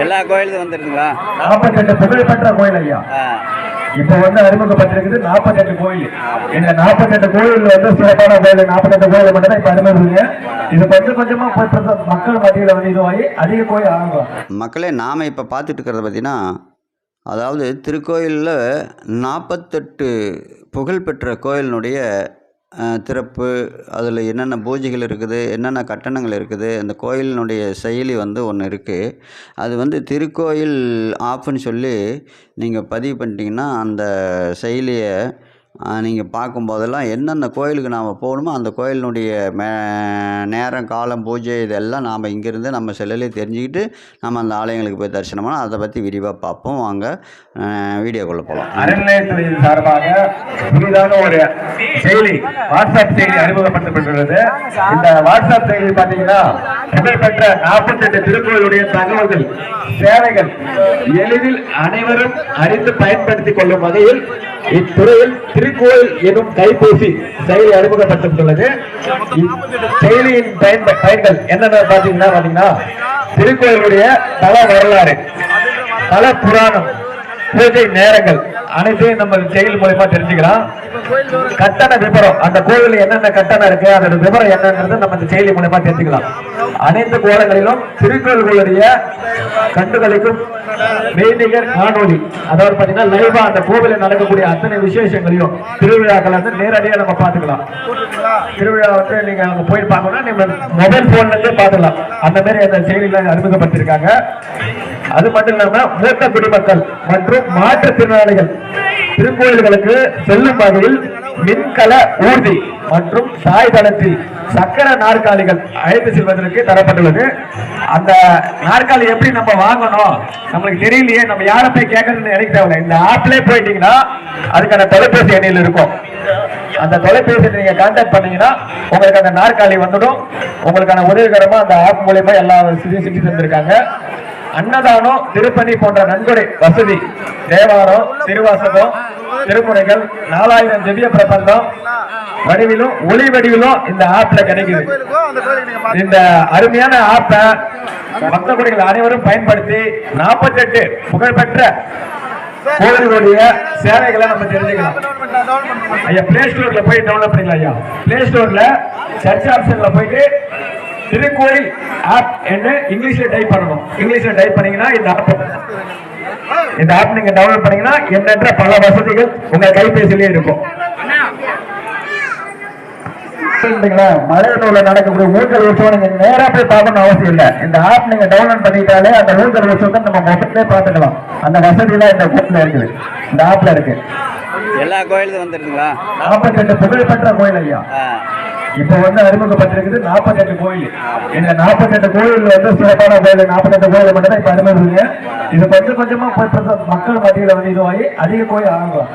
எல்லா கோயிலுக்கும் வந்துருக்குங்களா நாற்பத்தெட்டு புகழ்பெற்ற கோயில் ஐயா. இப்ப வந்து அறிமுகப்பட்டிருக்குது நாற்பத்தெட்டு கோயில். இந்த நாற்பத்தெட்டு கோயில் வந்து சிறப்பான கோயில் நாற்பத்தெட்டு கோயில் மட்டும் தான் இப்ப அறிமுகப்படுங்க இது கொஞ்சம் கொஞ்சமா போய் பிரச- மக்கள் மத்தியில வந்து இதுவாகி அதிக கோயில் ஆகும் மக்களே நாம் இப்போ பார்த்துட்டு இருக்கிறத பார்த்தீங்கன்னா அதாவது திருக்கோயிலில் நாற்பத்தெட்டு புகழ்பெற்ற கோயிலினுடைய திறப்பு அதில் என்னென்ன பூஜைகள் இருக்குது என்னென்ன கட்டணங்கள் இருக்குது அந்த கோயிலினுடைய செயலி வந்து ஒன்று இருக்குது அது வந்து திருக்கோயில் ஆப்புன்னு சொல்லி நீங்கள் பதிவு பண்ணிட்டீங்கன்னா அந்த செயலியை நீங்கள் பார்க்கும்போதெல்லாம் என்னென்ன கோயிலுக்கு நாம் போகணுமோ அந்த கோயிலினுடைய மே நேரம் காலம் பூஜை இதெல்லாம் நாம் இங்கேருந்து நம்ம செல்லிலே தெரிஞ்சுக்கிட்டு நம்ம அந்த ஆலயங்களுக்கு போய் தரிசனம் பண்ணால் அதை பற்றி விரிவாக பார்ப்போம். வாங்க வீடியோக்குள்ளே போகலாம். அறநிலையத்துறையின் சார்பாக புதிதாக ஒரு செயலி வாட்ஸ்அப் செயலி அறிமுகப்படுத்தப்பட்டுள்ளது. இந்த வாட்ஸ்அப் செயலி பார்த்தீங்கன்னா புகழ்பெற்ற நாற்பத்தெட்டு திருக்குறளுடைய தகவல்கள் சேவைகள் எளிதில் அனைவரும் அறிந்து பயன்படுத்திக் கொள்ளும் வகையில் இத்துறையில் திருக்கோயில் எனும் கைபேசி செயலி அறிமுகப்படுத்தப்பட்டுள்ளது. செயலியின் பயன் பயன்கள் என்னென்ன பாத்தீங்கன்னா பாத்தீங்கன்னா திருக்கோயிலுடைய தல வரலாறு தல புராணம் பூஜை நேரங்கள். அனைத்தையும் நம்ம செயல் மூலயமா தெரிஞ்சுக்கலாம். கட்டண விபரம். அந்த கோவில் என்னென்ன கட்டணம் இருக்கு அதோட விபரம் என்னன்றது நம்ம இந்த செயலி மூலயமா தெரிஞ்சுக்கலாம். அனைத்து கோலங்களிலும் திருக்கோள்களுடைய கண்டுகளிக்கும் மெய்நிகர் காணொலி அதாவது பாத்தீங்கன்னா லைவா அந்த கோவிலில் நடக்கக்கூடிய அத்தனை விசேஷங்களையும் திருவிழாக்கள் வந்து நேரடியா நம்ம பார்த்துக்கலாம். திருவிழா வந்து நீங்க அங்க போய் பார்க்கணும்னா நீங்க மொபைல் போன்ல இருந்தே பார்த்துக்கலாம். அந்த மாதிரி அந்த செயலிகளை அறிமுகப்படுத்திருக்காங்க. அது மட்டும் இல்லாம மூத்த குடிமக்கள் மற்றும் மாற்றுத்திறனாளிகள் திருக்கோயில்களுக்கு செல்லும் வகையில் மின்கல ஊர்தி மற்றும் சாய்தளத்தில் சக்கர நாற்காலிகள் அழைத்து செல்வதற்கு தரப்பட்டுள்ளது. அந்த நாற்காலி எப்படி நம்ம வாங்கணும்? நம்மளுக்கு தெரியலையே நம்ம யாரை போய் கேட்கறதுன்னு நினைக்க தேவையில்ல. இந்த ஆப்லயே போயிட்டீங்கன்னா அதுக்கான தொலைபேசி எண்ணில் இருக்கும். அந்த தொலைபேசி நீங்க கான்டாக்ட் பண்ணீங்கன்னா உங்களுக்கு அந்த நாற்காலி வந்துடும். உங்களுக்கான உதவிகரமா அந்த ஆப் மூலயமா எல்லா வசதியும் செஞ்சு தந்திருக்காங்க. அன்னதானம் திருப்பணி போன்ற நன்கொடை வசதி தேவாரம் திருவாசகம் திருமுறைகள் நாலாயிரம் திவ்ய பிரபந்தம் வடிவிலும் ஒளி வடிவிலும் இந்த ஆப்ல கிடைக்குது. இந்த அருமையான ஆப்பை பக்த குடிகள் அனைவரும் பயன்படுத்தி நாற்பத்தெட்டு புகழ்பெற்ற கோவில்களுடைய சேவைகளை நம்ம தெரிஞ்சுக்கலாம். ஐயா பிளே ஸ்டோர்ல போய் டவுன்லோட் பண்ணிக்கலாம் ஐயா பிளே ஸ்டோர்ல சர்ச் ஆப்ஷன்ல போயிட்டு திருக்கோயில் ஆப் என்று இங்கிலீஷ்ல டைப் பண்ணணும். இங்கிலீஷ்ல டைப் பண்ணீங்கன்னா இந்த ஆப் இந்த ஆப் நீங்க டவுன்லோட் பண்ணீங்கன்னா எண்ணற்ற பல வசதிகள் உங்க கைபேசியிலே இருக்கும். மலையனூர்ல நடக்கக்கூடிய ஊஞ்சல் உற்சவம் நீங்க நேரா போய் பார்க்கணும் அவசியம் இல்ல. இந்த ஆப் நீங்க டவுன்லோட் பண்ணிட்டாலே அந்த ஊஞ்சல் உற்சவத்தை நம்ம மொபைல்லே பார்த்துக்கலாம். அந்த வசதி எல்லாம் இந்த கோயில்ல இருக்குது. இந்த ஆப்ல இருக்கு. எல்லா கோயிலுக்கும் வந்துருக்குங்களா நாற்பத்தெட்டு புகழ்பெற்ற கோயில் ஐயா. இப்ப வந்து அறிமுகப்பட்டிருக்குது நாற்பத்தெட்டு கோயில். இந்த நாற்பத்தெட்டு கோயில் வந்து சிறப்பான கோயில் நாற்பத்தெட்டு கோயில் மட்டும் தான் இப்ப அறிமுகப்படுங்க இது கொஞ்சம் கொஞ்சமா போய் மக்கள் மத்தியில வந்து இதுவாகி அதிக கோயில் ஆகும்